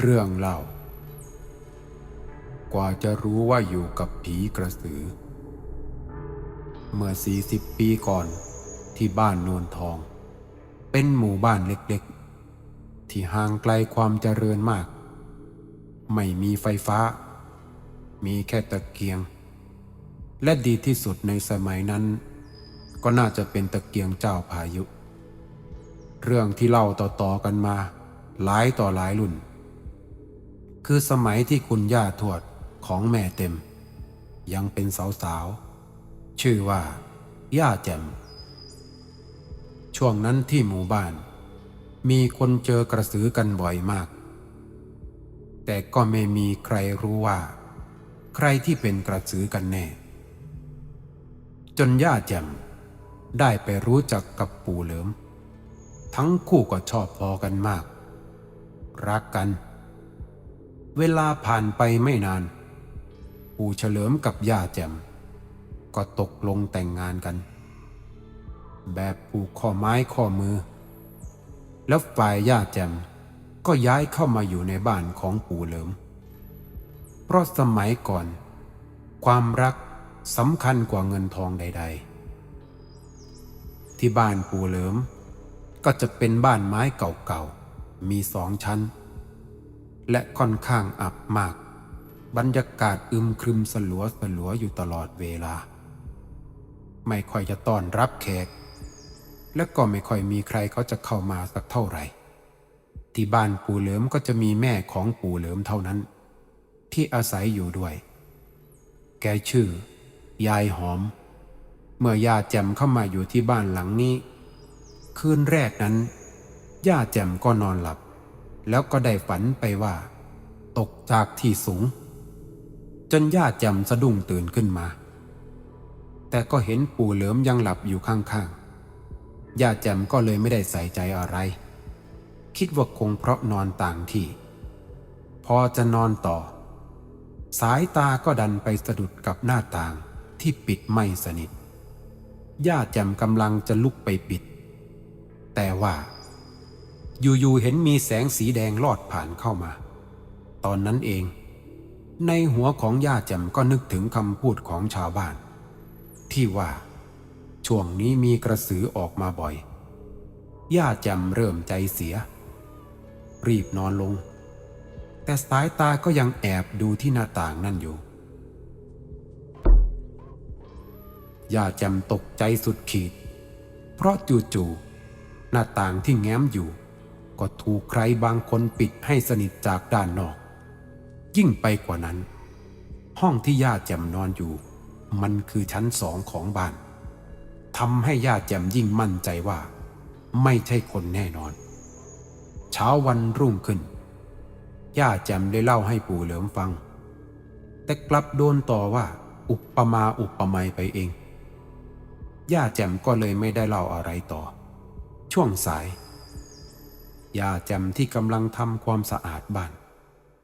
เรื่องเล่า กว่าจะรู้ว่าอยู่กับผีกระสือ เมื่อ 40 ปีก่อนที่บ้านโนนทอง เป็นหมู่บ้านเล็กๆ ที่ห่างไกลความเจริญมาก ไม่มีไฟฟ้า มีแค่ตะเกียง และดีที่สุดในสมัยนั้น ก็น่าจะเป็นตะเกียงเจ้าพายุ เรื่องที่เล่าต่อๆกันมาหลายต่อหลายรุ่น คือสมัยที่คุณย่าทวดของแม่เต็ม ยังเป็นสาวๆ ชื่อว่า ย่าแจ่ม ช่วงนั้นที่หมู่บ้าน มีคนเจอกระสือกันบ่อยมาก แต่ก็ไม่มีใครรู้ว่า ใครที่เป็นกระสือกันแน่ จนย่าแจ่มได้ไปรู้จักกับปู่เหลิม ทั้งคู่ก็ชอบพอกันมาก รักกัน เวลาผ่านไปไม่นาน ปู่เฉลิมกับย่าแจ่ม ก็ตกลงแต่งงานกัน แบบผูกข้อไม้ข้อมือ แล้วฝ่ายย่าแจ่มก็ย้ายเข้ามาอยู่ในบ้านของปู่เหลิม เพราะสมัยก่อน ความรักสำคัญกว่าเงินทองใด ๆ ที่บ้านปู่เหลิมก็จะเป็นบ้านไม้เก่าๆ มีสองชั้น และค่อนข้างอับมาก บรรยากาศอึมครึมสลัวสลัวอยู่ตลอดเวลา ไม่ค่อยจะต้อนรับแขก และก็ไม่ค่อยมีใครเขาจะเข้ามาสักเท่าไหร่ ที่บ้านปู่เหลิมก็จะมีแม่ของปู่เหลิมเท่านั้น ที่อาศัยอยู่ด้วย แกชื่อ ยายหอม เมื่อย่าแจ่มเข้ามาอยู่ที่บ้านหลังนี้ คืนแรกนั้นย่าแจ่มก็นอนหลับ แล้วก็ได้ฝันไปว่า ตกจากที่สูง จนย่าแจ่มสะดุ้งตื่นขึ้นมา แต่ก็เห็นปู่เหลิมยังหลับอยู่ข้างๆย่าแจ่มก็เลยไม่ได้ใส่ใจอะไร คิดว่าคงเพราะนอนต่างที่ พอจะนอนต่อ สายตาก็ดันไปสะดุดกับหน้าต่างที่ปิดไม่สนิทย่าแจ่มกำลังจะลุกไปปิด แต่ว่า อยู่ๆเห็นมีแสงสีแดงลอดผ่านเข้ามา ตอนนั้นเอง ในหัวของย่าแจ่มก็นึกถึงคำพูดของชาวบ้าน ที่ว่า ช่วงนี้มีกระสือออกมาบ่อย ย่าแจ่มเริ่มใจเสีย รีบนอนลง แต่สายตาก็ยังแอบดูที่หน้าต่างนั่นอยู่ย่าแจ่มตกใจสุดขีด เพราะจู่ๆหน้าต่างที่แง้มอยู่ ก็ถูกใครบางคนปิดให้สนิทจากด้านนอก ยิ่งไปกว่านั้น ห้องที่ย่าแจ่มนอนอยู่ มันคือชั้นสองของบ้านทำให้ย่าแจ่มยิ่งมั่นใจว่า ไม่ใช่คนแน่นอน เช้าวันรุ่งขึ้น ย่าแจ่มได้เล่าให้ปู่เหลิมฟัง แต่กลับโดนต่อว่า อุปมาอุปไมยไปเอง ย่าแจ่มก็เลยไม่ได้เล่าอะไรต่อ ช่วงสาย ยาแจ่มที่กำลังทำความสะอาดบ้าน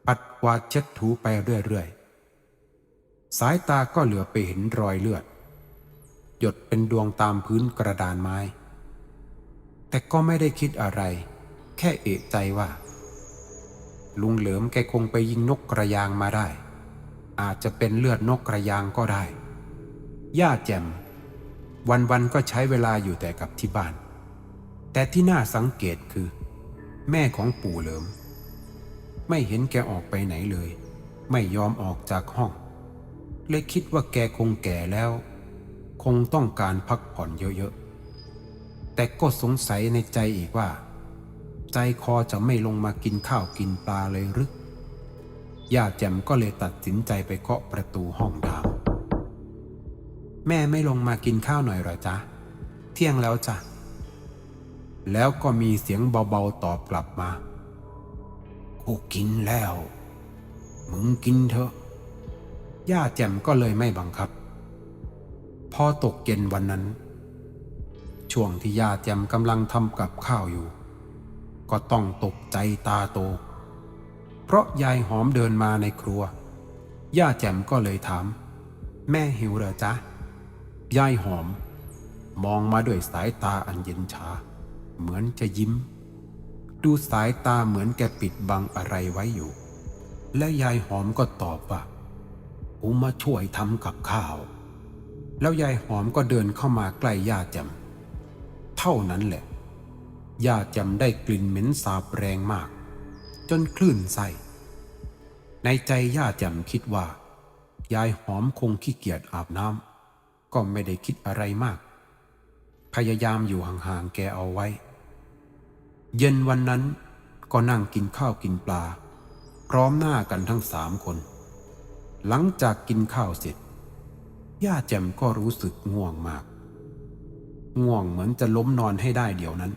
ปัดกวาดเช็ดถูไปเรื่อยๆ สายตาก็เหลือไปเห็นรอยเลือด หยดเป็นดวงตามพื้นกระดานไม้ แต่ก็ไม่ได้คิดอะไร แค่เอะใจว่า ลุงเหลิมแกคงไปยิงนกกระยางมาได้ อาจจะเป็นเลือดนกกระยางก็ได้ ย่าแจ่มวันๆก็ใช้เวลาอยู่แต่กับที่บ้าน แต่ที่น่าสังเกตคือ แม่ของปู่เหลิม ไม่เห็นแกออกไปไหนเลย ไม่ยอมออกจากห้อง เลยคิดว่าแกคงแก่แล้ว คงต้องการพักผ่อนเยอะๆ แต่ก็สงสัยในใจอีกว่า ใจคอจะไม่ลงมากินข้าวกินปลาเลยหรือย่าแจ่มก็เลยตัดสินใจไปเคาะประตูห้องถามแม่ไม่ลงมากินข้าวหน่อยหรอจ๊ะ เที่ยงแล้วจ้ะ แล้วก็มีเสียงเบาๆตอบกลับมา กูกินแล้ว มึงกินเถอะ ย่าแจ่มก็เลยไม่บังคับ พอตกเย็นวันนั้น ช่วงที่ย่าแจ่มกำลังทำกับข้าวอยู่ ก็ต้องตกใจตาโต เพราะยายหอมเดินมาในครัว ย่าแจ่มก็เลยถาม แม่หิวเหรอจ๊ะ ยายหอมมองมาด้วยสายตาอันเย็นชา เหมือนจะยิ้ม ดูสายตาเหมือนแกปิดบังอะไรไว้อยู่ และยายหอมก็ตอบว่ากูมาช่วยทำกับข้าว แล้วยายหอมก็เดินเข้ามาใกล้ย่าแจมเท่านั้นแหละย่าแจำได้กลิ่นเหม็นสาบแรงมาก จนคลื่นไส้ในใจย่าแจำคิดว่า ยายหอมคงขี้เกียจอาบน้ำก็ไม่ได้คิดอะไรมาก พยายามอยู่ห่างๆแกเอาไว้ เย็นวันนั้นก็นั่งกินข้าวกินปลา พร้อมหน้ากันทั้งสามคน หลังจากกินข้าวเสร็จ ย่าแจ่มก็รู้สึกง่วงมาก ง่วงเหมือนจะล้มนอนให้ได้เดี๋ยวนั้น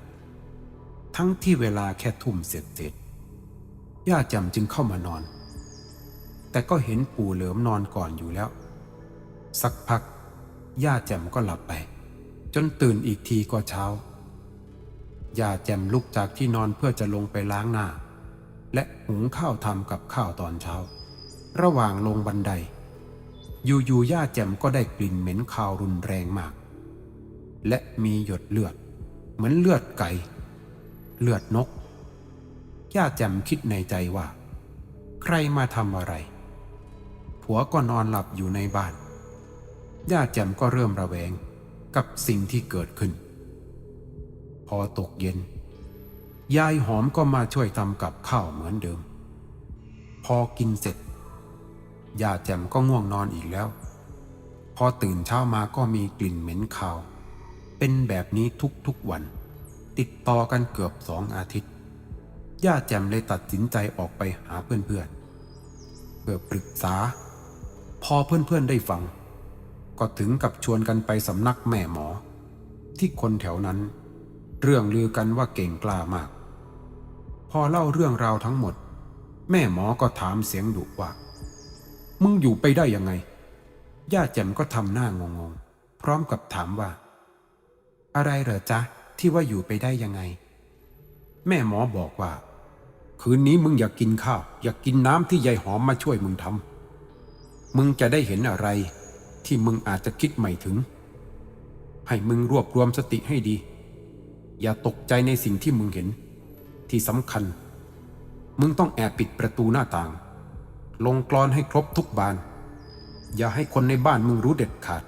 ทั้งที่เวลาแค่ทุ่มเสร็จเสร็จย่าแจ่มจึงเข้ามานอน แต่ก็เห็นปู่เหลิมนอนก่อนอยู่แล้ว สักพักย่าแจ่มก็หลับไป จนตื่นอีกทีก็เช้า ย่าแจ่มลุกจากที่นอนเพื่อจะลงไปล้างหน้า และหุงข้าวทำกับข้าวตอนเช้า ระหว่างลงบันได อยู่ๆย่าแจ่มก็ได้กลิ่นเหม็นคาวรุนแรงมาก และมีหยดเลือด เหมือนเลือดไก่ เลือดนก ย่าแจ่มคิดในใจว่า ใครมาทำอะไร ผัวก็นอนหลับอยู่ในบ้าน ย่าแจ่มก็เริ่มระแวง กับสิ่งที่เกิดขึ้น พอตกเย็น ยายหอมก็มาช่วยทำกับข้าวเหมือนเดิม พอกินเสร็จยาแจ่มก็ง่วงนอนอีกแล้ว พอตื่นเช้ามาก็มีกลิ่นเหม็นคาว เป็นแบบนี้ทุกๆวัน ติดต่อกันเกือบสองอาทิตย์ย่าแจ่มเลยตัดสินใจออกไปหาเพื่อนๆเพื่อปรึกษา พอเพื่อนๆได้ฟัง ก็ถึงกับชวนกันไปสำนักแม่หมอ ที่คนแถวนั้น เรื่องลือกันว่าเก่งกล้ามาก พอเล่าเรื่องราวทั้งหมด แม่หมอก็ถามเสียงดุว่า มึงอยู่ไปได้ยังไง ย่าแจ่มก็ทำหน้างงๆพร้อมกับถามว่า อะไรเหรอจ๊ะ ที่ว่าอยู่ไปได้ยังไง แม่หมอบอกว่า คืนนี้มึงอยากกินข้าว อยากกินน้ำที่ยายหอมมาช่วยมึงทำมึงจะได้เห็นอะไร ที่มึงอาจจะคิดไม่ถึง ให้มึงรวบรวมสติให้ดี อย่าตกใจในสิ่งที่มึงเห็น ที่สำคัญ มึงต้องแอบปิดประตูหน้าต่าง ลงกรอนให้ครบทุกบาน อย่าให้คนในบ้านมึงรู้เด็ดขาด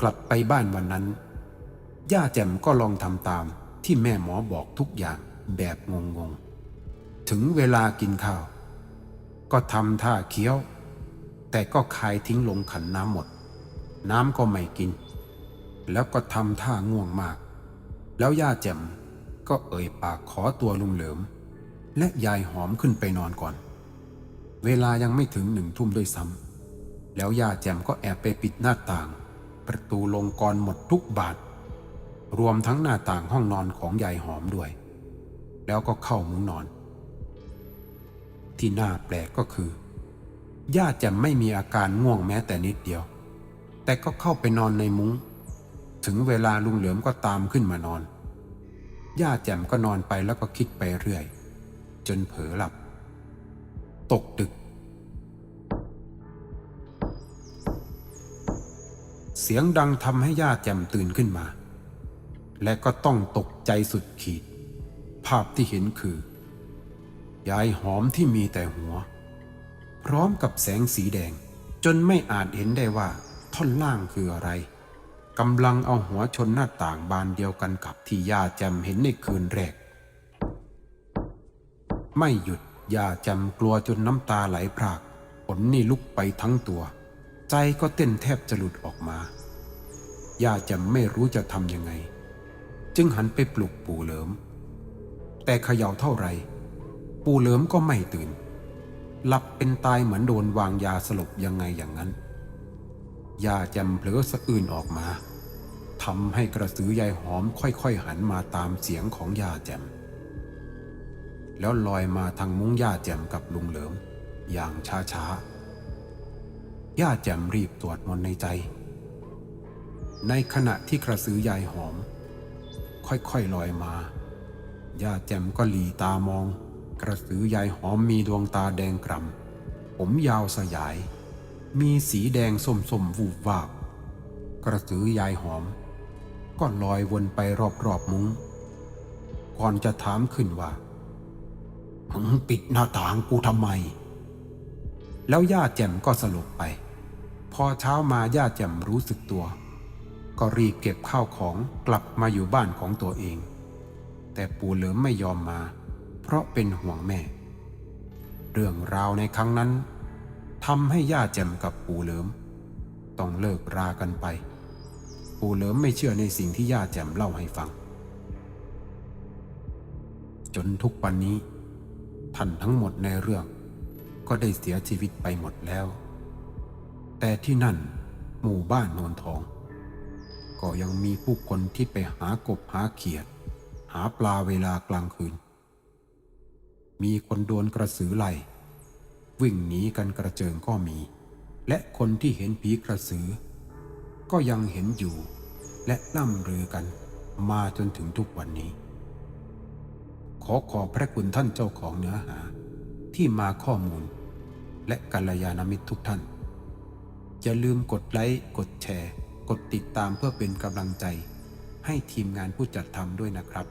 กลับไปบ้านวันนั้น ย่าแจ่มก็ลองทำตามที่แม่หมอบอกทุกอย่างแบบงงๆ ถึงเวลากินข้าว ก็ทำท่าเคี้ยว แต่ก็คายทิ้งลงขันน้ำหมด น้ำก็ไม่กิน แล้วก็ทำท่าง่วงมาก แล้วย่าแจ่มก็เอ่ยปากขอตัวลุงเหลิม และยายหอมขึ้นไปนอนก่อน เวลายังไม่ถึงหนึ่งทุ่มด้วยซ้ำแล้วย่าแจ่มก็แอบไปปิดหน้าต่าง ประตูลงกรหมดทุกบานรวมทั้งหน้าต่างห้องนอนของยายหอมด้วย แล้วก็เข้ามุ้งนอน ที่น่าแปลกก็คือ ย่าแจ่มไม่มีอาการง่วงแม้แต่นิดเดียว แต่ก็เข้าไปนอนในมุง้ง ถึงเวลาลุงเหลิมก็ตามขึ้นมานอน ย่าแจ่มก็นอนไปแล้วก็คิดไปเรื่อย จนเผลอหลับ ตกดึก เสียงดังทำให้ย่าแจ่มตื่นขึ้นมา และก็ต้องตกใจสุดขีด ภาพที่เห็นคือ ยายหอมที่มีแต่หัว พร้อมกับแสงสีแดง จนไม่อาจเห็นได้ว่า ท่อนล่างคืออะไรกำลังเอาหัวชนหน้าต่างบานเดียวกันกับที่ย่าแจำเห็นในคืนแรก ไม่หยุดย่าแจำกลัวจนน้ำตาไหลพรากผลนี่ลุกไปทั้งตัว ใจก็เต้นแทบจะหลุดออกมาย่าแจำไม่รู้จะทำยังไง จึงหันไปปลุกปู่เหลิม แต่เขย่าเท่าไหร่ปู่เหลิมก็ไม่ตื่น หลับเป็นตายเหมือนโดนวางยาสลบยังไงอย่างนั้นยาแจำเผลอสะอื่นออกมาทำให้กระสือยายหอมค่อยๆหันมาตามเสียงของยาแจม แล้วลอยมาทางมุ้งยาแจมกับลุงเหลิม อย่างช้าๆยาแจมรีบตรวจมนในใจ ในขณะที่กระสือยายหอม ค่อยๆลอยมา ย่าแจมก็หลีตามอง กระสือยายหอมมีดวงตาแดงกร่ำผมยาวสยาย มีสีแดงส้มๆวูบวาบ กระสือยายหอม ก็ลอยวนไปรอบๆมุง้ง ก่อนจะถามขึ้นว่ามึงปิดหน้าต่างกูทำไม แล้วย่าแจ่มก็สลบไป พอเช้ามาย่าแจ่มรู้สึกตัว ก็รีบเก็บข้าวของกลับมาอยู่บ้านของตัวเอง แต่ปู่เหลิมไม่ยอมมา เพราะเป็นห่วงแม่ เรื่องราวในครั้งนั้นทำให้ย่าแจ่มกับปู่เหลิม ต้องเลิกรากันไป ปู่เหลิมไม่เชื่อในสิ่งที่ย่าแจ่มเล่าให้ฟัง จนทุกวันนี้ ท่านทั้งหมดในเรื่อง ก็ได้เสียชีวิตไปหมดแล้ว แต่ที่นั่นหมู่บ้านโนนทอง ก็ยังมีผู้คนที่ไปหากบหาเขียด หาปลาเวลากลางคืน มีคนโดนกระสือไล่วิ่งหนีกันกระเจิงก็มี และคนที่เห็นผีกระสือ ก็ยังเห็นอยู่ และล่ำลือกันมาจนถึงทุกวันนี้ ขอขอบพระคุณท่านเจ้าของเนื้อหา ที่มาข้อมูล และกัลยาณมิตรทุกท่าน อย่าลืมกดไลค์กดแชร์ กดติดตามเพื่อเป็นกำลังใจ ให้ทีมงานผู้จัดทำด้วยนะครับ